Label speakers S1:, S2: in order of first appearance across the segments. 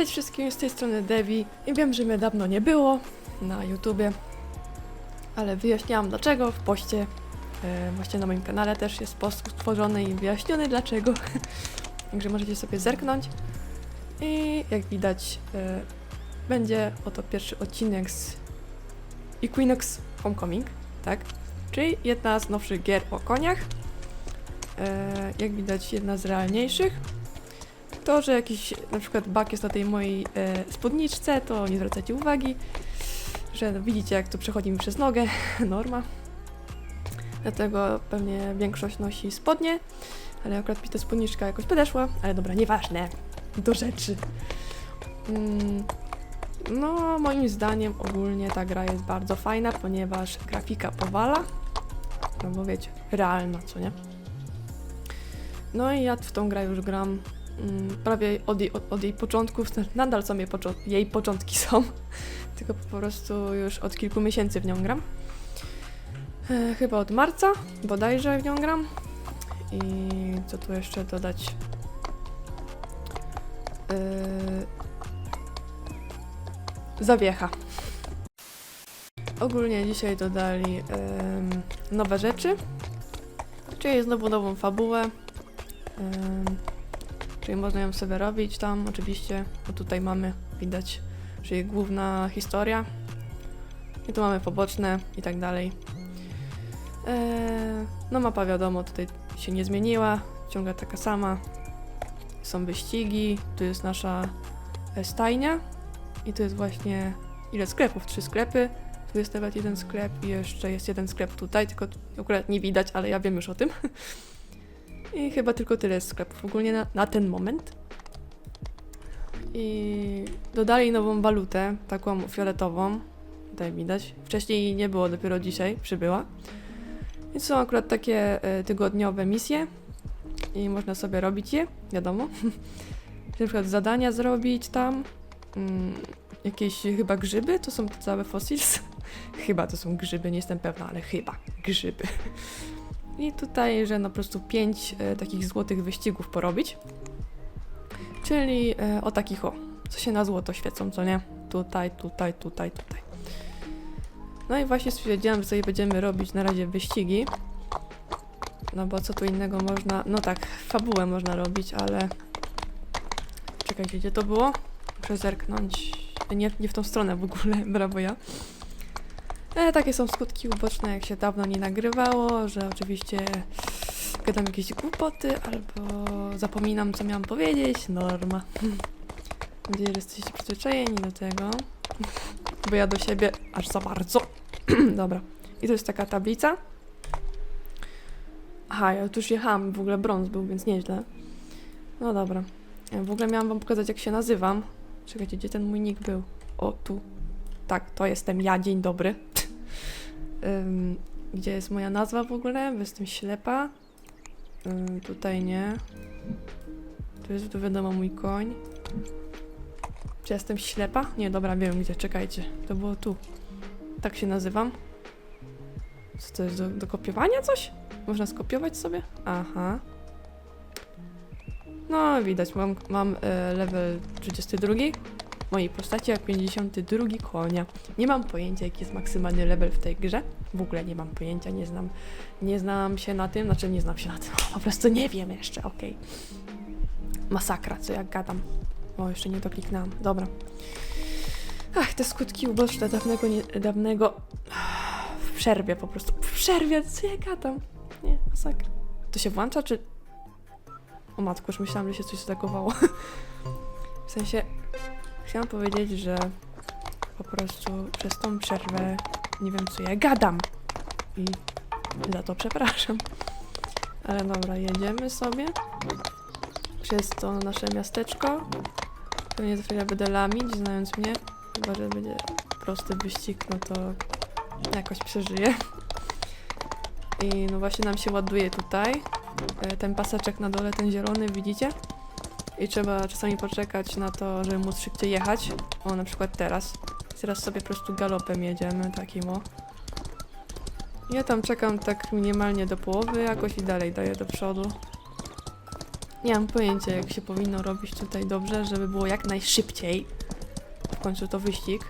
S1: Cześć wszystkim, z tej strony Devi i wiem, że mnie dawno nie było na YouTubie, ale wyjaśniłam dlaczego w poście. E, właśnie na moim kanale też jest post stworzony i wyjaśniony dlaczego. Także możecie sobie zerknąć. I jak widać, e, będzie oto pierwszy odcinek z Equinox Homecoming, tak? Czyli jedna z nowszych gier o koniach. E, jak widać, jedna z realniejszych. To, że jakiś na przykład bug jest na tej mojej e, spódniczce, to nie zwracajcie uwagi, że no, widzicie jak to przechodzi mi przez nogę, norma. Dlatego pewnie większość nosi spodnie, ale akurat mi ta spódniczka jakoś podeszła, ale dobra, nieważne, do rzeczy. Mm, no, moim zdaniem ogólnie ta gra jest bardzo fajna, ponieważ grafika powala, no bo wiecie, realna, co nie? No i ja w tą grę już gram prawie od jej, od, od jej początków, znaczy nadal są jej, poczo- jej początki są, tylko po prostu już od kilku miesięcy w nią gram. E, chyba od marca bodajże w nią gram. I co tu jeszcze dodać? E, zawiecha. Ogólnie dzisiaj dodali em, nowe rzeczy, czyli znowu nową fabułę. Em, Czyli można ją sobie robić tam, oczywiście, bo tutaj mamy, widać, czyli główna historia. I tu mamy poboczne i tak dalej. Eee, no mapa wiadomo, tutaj się nie zmieniła, ciągle taka sama. Są wyścigi, tu jest nasza e, stajnia i tu jest właśnie ile sklepów? Trzy sklepy. Tu jest nawet jeden sklep i jeszcze jest jeden sklep tutaj, tylko akurat nie widać, ale ja wiem już o tym. I chyba tylko tyle jest sklepów ogólnie na, na ten moment. I dodali nową walutę, taką fioletową. Tutaj widać. Wcześniej nie było, dopiero dzisiaj przybyła. I są akurat takie e, tygodniowe misje. I można sobie robić je, wiadomo. na przykład zadania zrobić tam. Mm, jakieś chyba grzyby, to są te całe fossils. chyba to są grzyby, nie jestem pewna, ale chyba grzyby. I tutaj, że no po prostu pięć e, takich złotych wyścigów porobić. Czyli e, o takich o, co się na złoto świecą, co nie? Tutaj, tutaj, tutaj, tutaj. No i właśnie stwierdziłam, że sobie będziemy robić na razie wyścigi. No bo co tu innego można... No tak, fabułę można robić, ale... Czekajcie, gdzie to było? Muszę zerknąć. Nie, nie w tą stronę w ogóle, brawo ja. E, takie są skutki uboczne, jak się dawno nie nagrywało, że oczywiście gadam jakieś głupoty albo zapominam, co miałam powiedzieć. Norma. Mam nadzieję, że jesteście przyzwyczajeni do tego, bo ja do siebie aż za bardzo. Dobra. I to jest taka tablica. Aha, ja już jechałam, w ogóle brąz był, więc nieźle. No dobra. Ja w ogóle miałam wam pokazać, jak się nazywam. Czekajcie, gdzie ten mój nick był? O, tu. Tak, to jestem ja, dzień dobry. Gdzie jest moja nazwa w ogóle? Bo jestem ślepa. Tutaj nie. Tu jest, tu wiadomo, mój koń. Czy jestem ślepa? Nie, dobra, wiem gdzie, czekajcie. To było tu. Tak się nazywam. Co to jest, do, do kopiowania coś? Można skopiować sobie? Aha. No, widać, mam, mam e, level 32 mojej postaci, jak 52 konia. Nie mam pojęcia, jaki jest maksymalny level w tej grze. W ogóle nie mam pojęcia, nie znam, nie znam się na tym, znaczy nie znam się na tym. Po prostu nie wiem jeszcze, okej. Masakra, co jak gadam. O, jeszcze nie dokliknęłam. Dobra. Ach, te skutki uboczne dawnego, nie, dawnego... W przerwie po prostu. W przerwie, co ja gadam? Nie, masakra. To się włącza, czy... O matku, już myślałam, że się coś zdagowało. W sensie, chciałam powiedzieć, że po prostu przez tą przerwę nie wiem, co ja gadam. I za to przepraszam. Ale dobra, jedziemy sobie przez to nasze miasteczko. Pewnie za chwilę będę lamić, znając mnie. Chyba, że będzie prosty wyścig, no to jakoś przeżyję. I no właśnie nam się ładuje tutaj. E, Ten paseczek na dole, ten zielony, widzicie? I trzeba czasami poczekać na to, żeby móc szybciej jechać. O, na przykład teraz. Teraz sobie po prostu galopem jedziemy, takim o. Ja tam czekam tak minimalnie do połowy jakoś i dalej daję do przodu. Nie mam pojęcia, jak się powinno robić tutaj dobrze, żeby było jak najszybciej. W końcu to wyścig.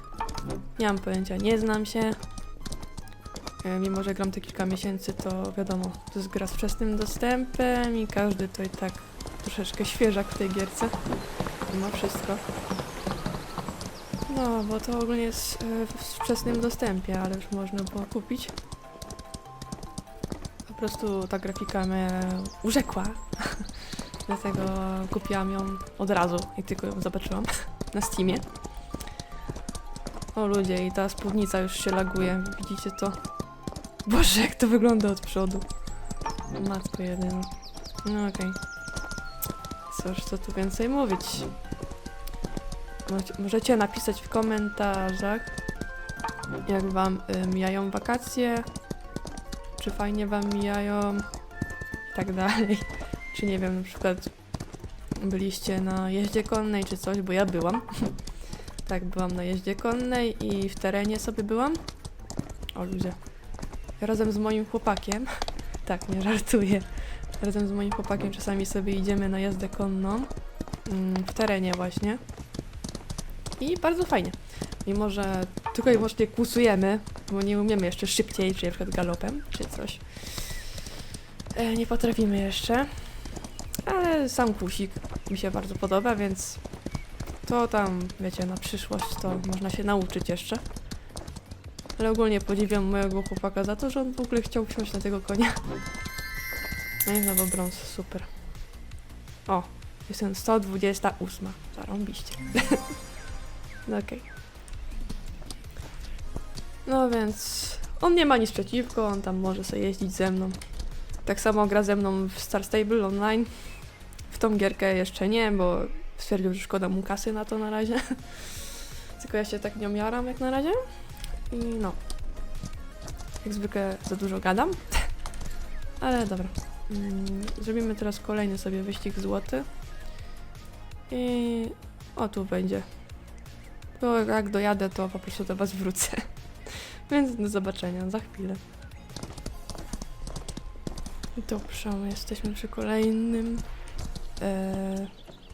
S1: Nie mam pojęcia, nie znam się. E, Mimo, że gram te kilka miesięcy, to wiadomo, to jest gra z wczesnym dostępem i każdy to i tak troszeczkę świeżak w tej gierce. Mimo wszystko. No, bo to ogólnie jest e, w wczesnym dostępie, ale już można było kupić. Po prostu ta grafika mnie urzekła. Dlatego kupiłam ją od razu, jak tylko ją zobaczyłam na Steamie. O ludzie, i ta spódnica już się laguje, widzicie to? Boże, jak to wygląda od przodu. Matko jedyna. No okej. Cóż, co tu więcej mówić? Możecie- napisać w komentarzach, jak wam y, mijają wakacje, czy fajnie wam mijają i tak dalej. Czy nie wiem, na przykład byliście na jeździe konnej czy coś, bo ja byłam. tak, byłam na jeździe konnej i w terenie sobie byłam. O ludzie. Razem z moim chłopakiem. tak, nie żartuję. Razem z moim chłopakiem czasami sobie idziemy na jazdę konną. mm, W terenie właśnie. I bardzo fajnie. Mimo, że tylko i wyłącznie kłusujemy, bo nie umiemy jeszcze szybciej, czy na przykład galopem, czy coś. E, nie potrafimy jeszcze. Ale sam kłusik mi się bardzo podoba, więc to tam, wiecie, na przyszłość to można się nauczyć jeszcze. Ale ogólnie podziwiam mojego chłopaka za to, że on w ogóle chciał wsiąść na tego konia. No i brąz, super. O, jestem 128. Zarąbiście. no okej. No więc on nie ma nic przeciwko, on tam może sobie jeździć ze mną. Tak samo gra ze mną w Star Stable Online. W tą gierkę jeszcze nie, bo stwierdził, że szkoda mu kasy na to na razie. Tylko ja się tak nią jaram jak na razie. I no. Jak zwykle za dużo gadam. Ale dobra. Mm, Zrobimy teraz kolejny sobie wyścig złoty. I o tu będzie. To jak dojadę, to po prostu do was wrócę. Więc do zobaczenia za chwilę. Dobrze, jesteśmy przy kolejnym. Eee,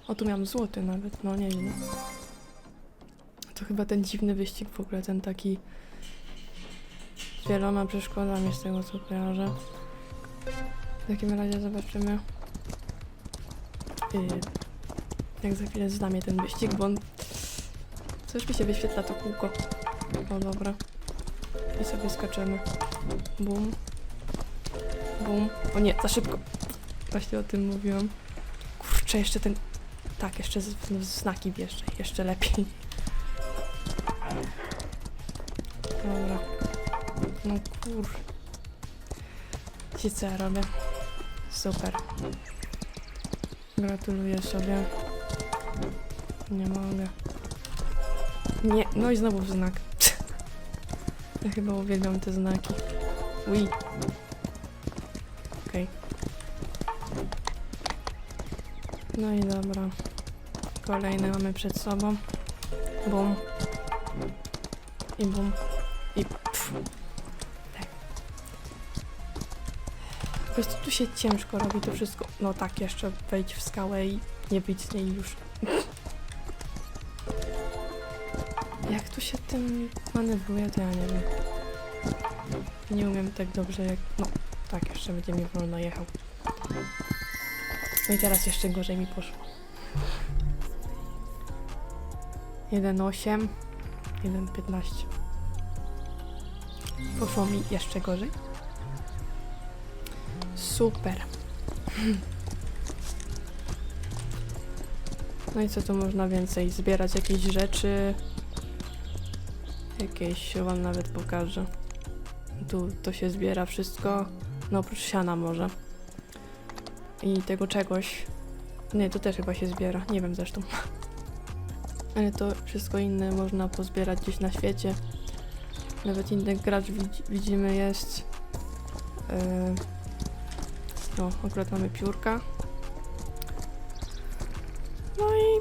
S1: o, tu miałam złoty nawet, no nieźle. To chyba ten dziwny wyścig w ogóle, ten taki z wieloma przeszkodami z tego co kojarzę. W takim razie zobaczymy. Yy, jak za chwilę znamie ten wyścig, bo on... Coś mi się wyświetla to kółko. O dobra. I sobie skaczemy. Bum. Bum. O nie, za szybko. Właśnie o tym mówiłam. Kurczę, jeszcze ten... Tak, jeszcze z, w znaki wjeżdżaj. Jeszcze lepiej. Dobra. No kur... Wiecie co ja robię? Super. Gratuluję sobie. Nie mogę. Nie, no i znowu znak. Ja chyba uwielbiam te znaki. Ui. Okej. No i dobra. Kolejny mamy przed sobą. Bum. I bum. I pff. Prostu tu się ciężko robi to wszystko. No tak, jeszcze wejdź w skałę i nie wyjdź z niej już. Jak tu się tym manewruje, to ja nie wiem. Nie umiem tak dobrze jak... No, tak, jeszcze będzie mi wolno jechał. No i teraz jeszcze gorzej mi poszło. 1,8 1,15 Poszło mi jeszcze gorzej. Super. No i co tu można więcej? Zbierać jakieś rzeczy. Jakieś wam nawet pokażę. Tu to się zbiera wszystko. No oprócz siana może. I tego czegoś. Nie, to też chyba się zbiera. Nie wiem zresztą. Ale to wszystko inne można pozbierać gdzieś na świecie. Nawet inny gracz widzi, widzimy jest. Yy, no, akurat mamy piórka. No i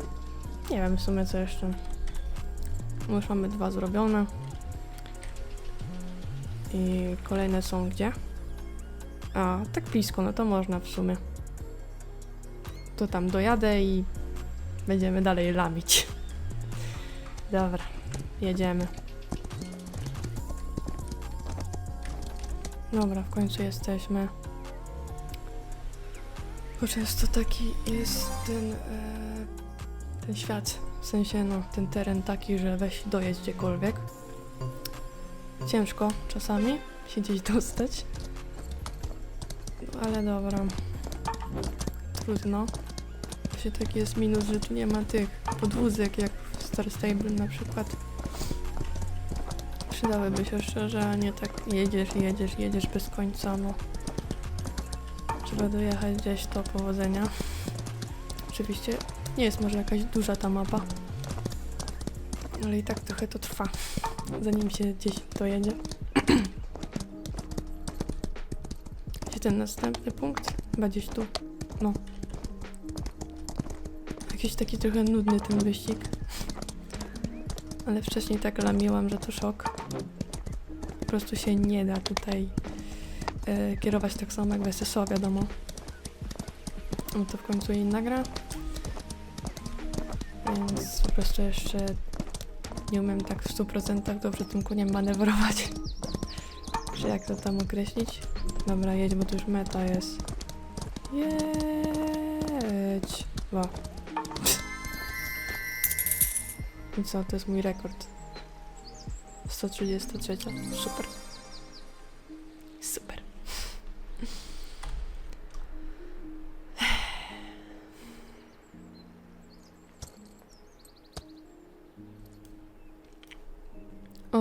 S1: nie wiem w sumie co jeszcze. Już mamy dwa zrobione. I kolejne są gdzie? A, tak blisko, no to można w sumie. to tam dojadę i będziemy dalej lamić. Dobra, jedziemy. Dobra, w końcu jesteśmy. Bo często taki jest ten, e, ten świat, w sensie no, ten teren taki, że weź dojedź gdziekolwiek. Ciężko czasami się gdzieś dostać. No, ale dobra. Trudno. Właśnie taki jest minus, że tu nie ma tych podwózek jak w Star Stable na przykład. Przydałyby się szczerze, a nie tak jedziesz, jedziesz, jedziesz bez końca, no. Trzeba dojechać gdzieś to powodzenia. Oczywiście nie jest może jakaś duża ta mapa. Ale i tak trochę to trwa, zanim się gdzieś dojedzie. Gdzie ten następny punkt? Chyba gdzieś tu. No. Jakiś taki trochę nudny ten wyścig. Ale wcześniej tak lamiłam, że to szok. Po prostu się nie da tutaj e, kierować tak samo jak SSO, wiadomo. No to w końcu inna gra. Więc po prostu jeszcze nie umiem tak w 100% dobrze tym koniem manewrować. Czy jak to tam określić? Dobra, jedź, bo to już meta jest. Jedź. Wow. I co, to jest mój rekord. 133. Super. Super.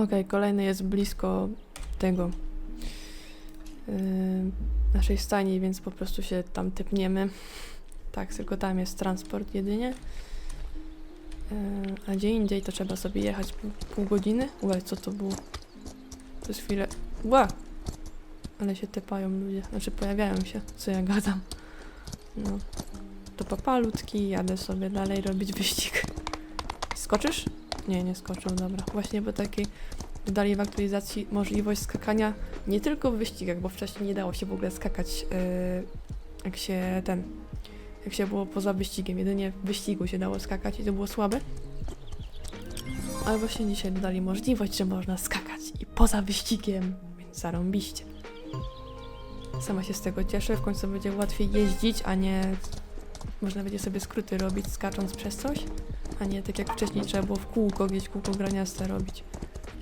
S1: Okej, kolejny jest blisko tego yy, naszej stani, więc po prostu się tam typniemy. Tak, tylko tam jest transport jedynie. Yy, a gdzie indziej to trzeba sobie jechać pół, pół godziny. Łe, co to było? Przez chwilę. Ła! Ale się tepają ludzie. Znaczy pojawiają się, co ja gadam. No. To papalutki, jadę sobie dalej robić wyścig. Skoczysz? Nie, nie skoczył, dobra. Właśnie, bo taki dodali w aktualizacji możliwość skakania nie tylko w wyścigach, bo wcześniej nie dało się w ogóle skakać, yy, jak się ten, jak się było poza wyścigiem. Jedynie w wyścigu się dało skakać i to było słabe. Ale właśnie dzisiaj dodali możliwość, że można skakać i poza wyścigiem, więc zarąbiście. Sama się z tego cieszę, w końcu będzie łatwiej jeździć, a nie można będzie sobie skróty robić skacząc przez coś, a nie tak jak wcześniej trzeba było w kółko gdzieś kółko graniaste robić.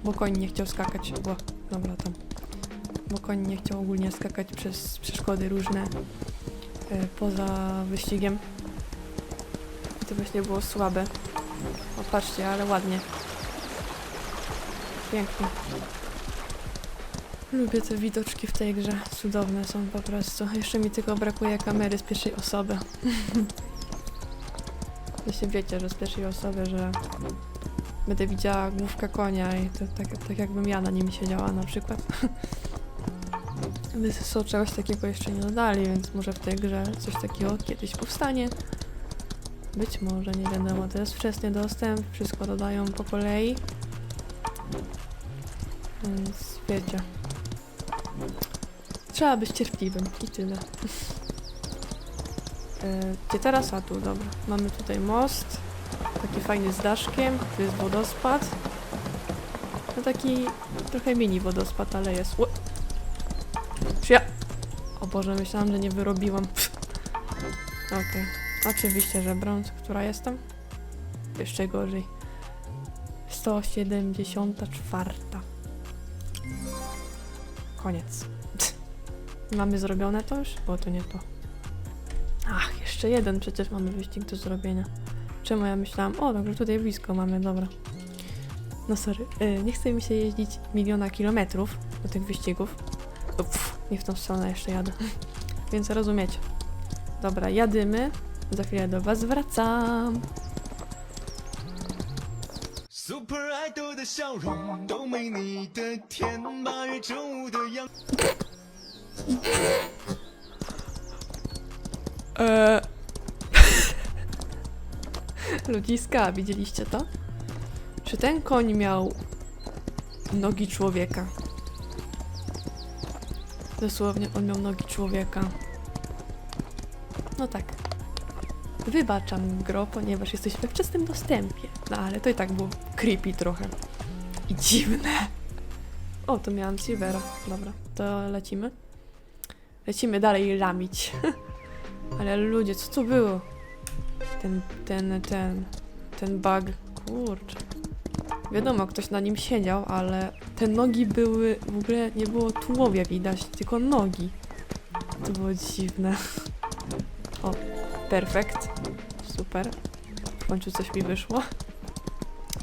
S1: Bo koń nie chciał skakać, bo dobra tam. Bo koń nie chciał ogólnie skakać przez przeszkody różne e, poza wyścigiem. I to właśnie było słabe. O patrzcie, ale ładnie. Pięknie. Lubię te widoczki w tej grze. Cudowne są po prostu. Jeszcze mi tylko brakuje kamery z pierwszej osoby. Jeśli wiecie, że z pierwszej osoby, że będę widziała główkę konia i to tak, tak jakbym ja na nim siedziała na przykład. Wysyso czegoś takiego jeszcze nie dodali, więc może w tej grze coś takiego kiedyś powstanie. Być może, nie wiadomo, to jest wczesny dostęp, wszystko dodają po kolei. Więc wiecie. Trzeba być cierpliwym i tyle. Gdzie teraz? A tu, dobra. Mamy tutaj most. Taki fajny z daszkiem. Tu jest wodospad. No taki trochę mini wodospad, ale jest. Czy ja... O Boże, myślałam, że nie wyrobiłam. Okej. Oczywiście, że brąz, która jestem? Jeszcze gorzej. 174. Koniec. Mamy zrobione to już? Bo to nie to Ach, jeszcze jeden przecież mamy wyścig do zrobienia. Czemu ja myślałam, o dobrze, tutaj blisko mamy, dobra. No sorry, yy, nie chce mi się jeździć miliona kilometrów do tych wyścigów. O, pff, nie w tą stronę jeszcze jadę. Więc rozumiecie. Dobra, jadymy. Za chwilę do was wracam.
S2: ，Super Idol 的笑容都没你的甜，八月正午的阳。
S1: Eee. Ludziska, widzieliście to? Czy ten koń miał nogi człowieka? Dosłownie on miał nogi człowieka. No tak. wybaczam gro, ponieważ jesteś we wczesnym dostępie. No ale to i tak było creepy trochę. I dziwne. O, to miałam Silvera. Dobra, to lecimy. Lecimy dalej lamić. ale ludzie, co to było? Ten, ten, ten, ten bug. Kurczę. Wiadomo, ktoś na nim siedział, ale te nogi były, w ogóle nie było tułowia widać, tylko nogi. To było dziwne. O, perfekt. Super. W końcu coś mi wyszło.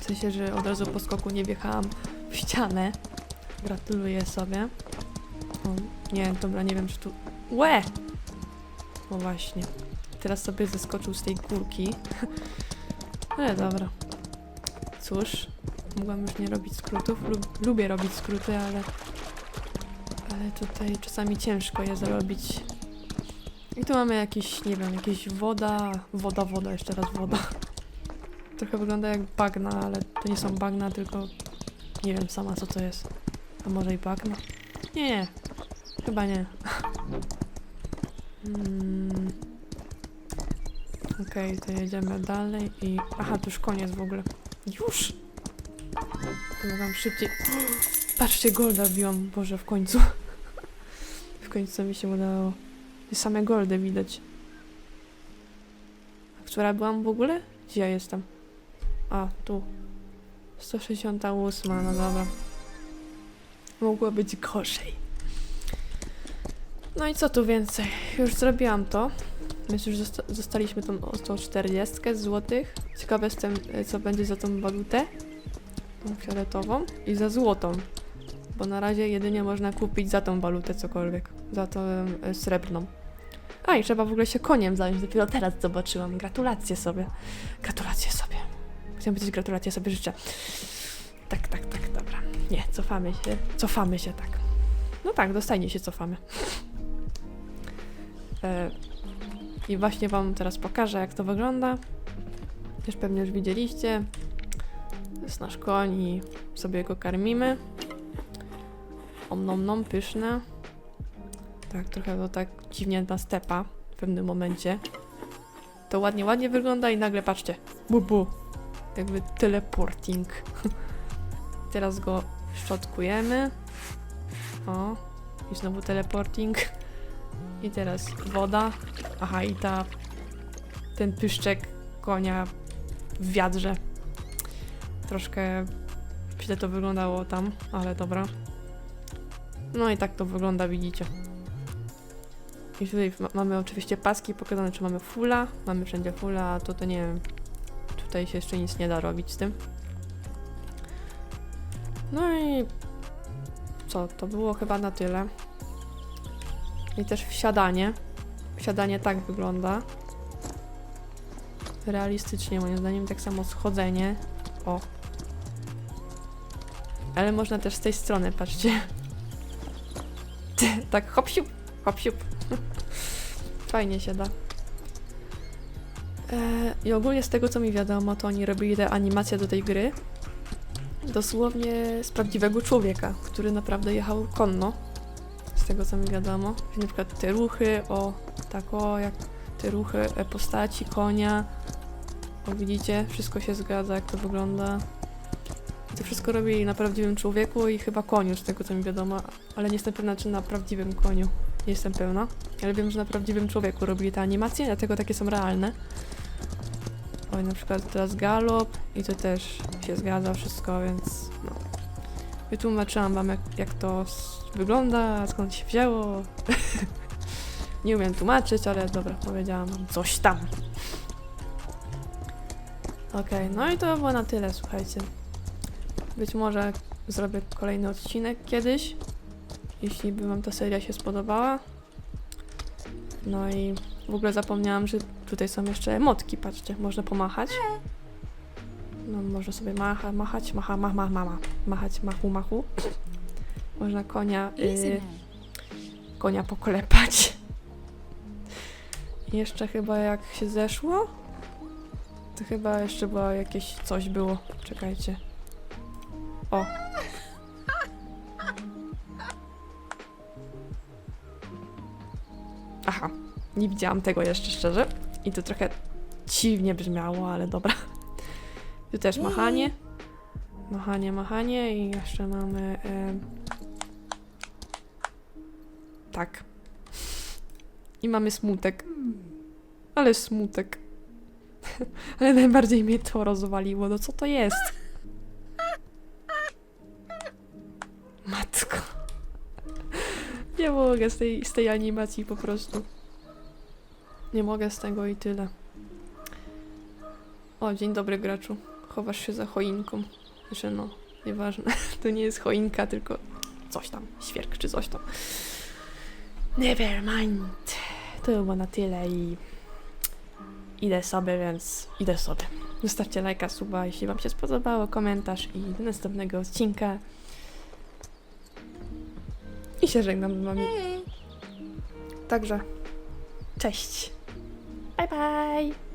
S1: W sensie, że od razu po skoku nie wjechałam w ścianę. Gratuluję sobie. O, nie, dobra, nie wiem, czy tu... Łe! No właśnie. Teraz sobie zeskoczył z tej górki. Ale dobra. Cóż, mogłam już nie robić skrótów. Lub, lubię robić skróty, ale... Ale tutaj czasami ciężko je zrobić. I tu mamy jakiś, nie wiem, jakieś woda... Woda, woda, jeszcze raz woda. Trochę wygląda jak bagna, ale to nie są bagna, tylko... Nie wiem sama co to jest. A może i bagna? Nie, chyba nie. Mm. Okej, to jedziemy dalej i... Aha, to już koniec w ogóle. Już! To mogłam szybciej... Patrzcie, golda wbiłam. Boże, w końcu. W końcu mi się udało. I same goldy widać. A która byłam w ogóle? Gdzie ja jestem? A, tu. 168, no dobra. Mogło być gorzej. No i co tu więcej? Już zrobiłam to. Więc już zosta zostaliśmy tą o 140 złotych. Ciekawe jestem, e, co będzie za tą walutę. Tą fioletową i za złotą. Bo na razie jedynie można kupić za tą walutę cokolwiek. Za tą e, srebrną. A i trzeba w ogóle się koniem zająć. Dopiero teraz zobaczyłam. Gratulacje sobie. Gratulacje sobie. Chciałam powiedzieć gratulacje sobie życzę. Tak, tak, tak, dobra. Nie, cofamy się. Cofamy się, tak. No tak, dostajnie się cofamy. E, I właśnie wam teraz pokażę, jak to wygląda. Też pewnie już widzieliście. To jest nasz koń i sobie go karmimy. Om nom pyszne. Tak, trochę to tak dziwnie na stepa w pewnym momencie. To ładnie, ładnie wygląda i nagle patrzcie. Bu, bu. Jakby teleporting. Teraz go szczotkujemy. O. I znowu teleporting. I teraz woda. Aha, i ta... Ten pyszczek konia w wiadrze. Troszkę źle to wyglądało tam, ale dobra. No i tak to wygląda, widzicie. I tutaj ma- mamy oczywiście paski pokazane, czy mamy fulla. Mamy wszędzie fulla, a to to nie wiem. Tutaj się jeszcze nic nie da robić z tym. No i co, to było chyba na tyle. I też wsiadanie. Wsiadanie tak wygląda. Realistycznie moim zdaniem, tak samo schodzenie. O. Ale można też z tej strony, patrzcie. tak hop siup, hop siup. Fajnie się da. E, I ogólnie z tego co mi wiadomo, to oni robili te animacje do tej gry dosłownie z prawdziwego człowieka, który naprawdę jechał konno. Z tego co mi wiadomo. Czyli na przykład te ruchy, o tak o, jak te ruchy e, postaci, konia. O widzicie, wszystko się zgadza, jak to wygląda. I to wszystko robili na prawdziwym człowieku i chyba koniu, z tego co mi wiadomo, ale nie jestem pewna, czy na prawdziwym koniu. Nie jestem pełna. Ale wiem, że na prawdziwym człowieku robili te animacje, dlatego takie są realne. Oj, na przykład teraz galop i to też się zgadza wszystko, więc no. Wytłumaczyłam wam, jak, jak to wygląda, skąd się wzięło. Nie umiem tłumaczyć, ale dobra, powiedziałam coś tam. Okej, no i to było na tyle, słuchajcie. Być może zrobię kolejny odcinek kiedyś, jeśli by wam ta seria się spodobała. No i w ogóle zapomniałam, że tutaj są jeszcze emotki, patrzcie, można pomachać. No, można sobie macha, machać, macha, ma, ma, mama, machać, machu, machu. Można konia, y, konia poklepać. Jeszcze chyba jak się zeszło, to chyba jeszcze było jakieś coś było. Czekajcie. O. Aha, nie widziałam tego jeszcze szczerze. I to trochę dziwnie brzmiało, ale dobra. Tu też machanie. Machanie, machanie i jeszcze mamy... E... Tak. I mamy smutek. Ale smutek. Ale najbardziej mnie to rozwaliło. No co to jest? Matko. Nie mogę z tej, z tej animacji po prostu. Nie mogę z tego i tyle. O, dzień dobry graczu. Chowasz się za choinką. Że no, nieważne. To nie jest choinka, tylko coś tam. Świerk czy coś tam. Never mind. To było na tyle i idę sobie, więc idę sobie. Zostawcie lajka, suba, jeśli wam się spodobało, komentarz i do następnego odcinka. I się żegnam z wami. Także, cześć. Bye bye.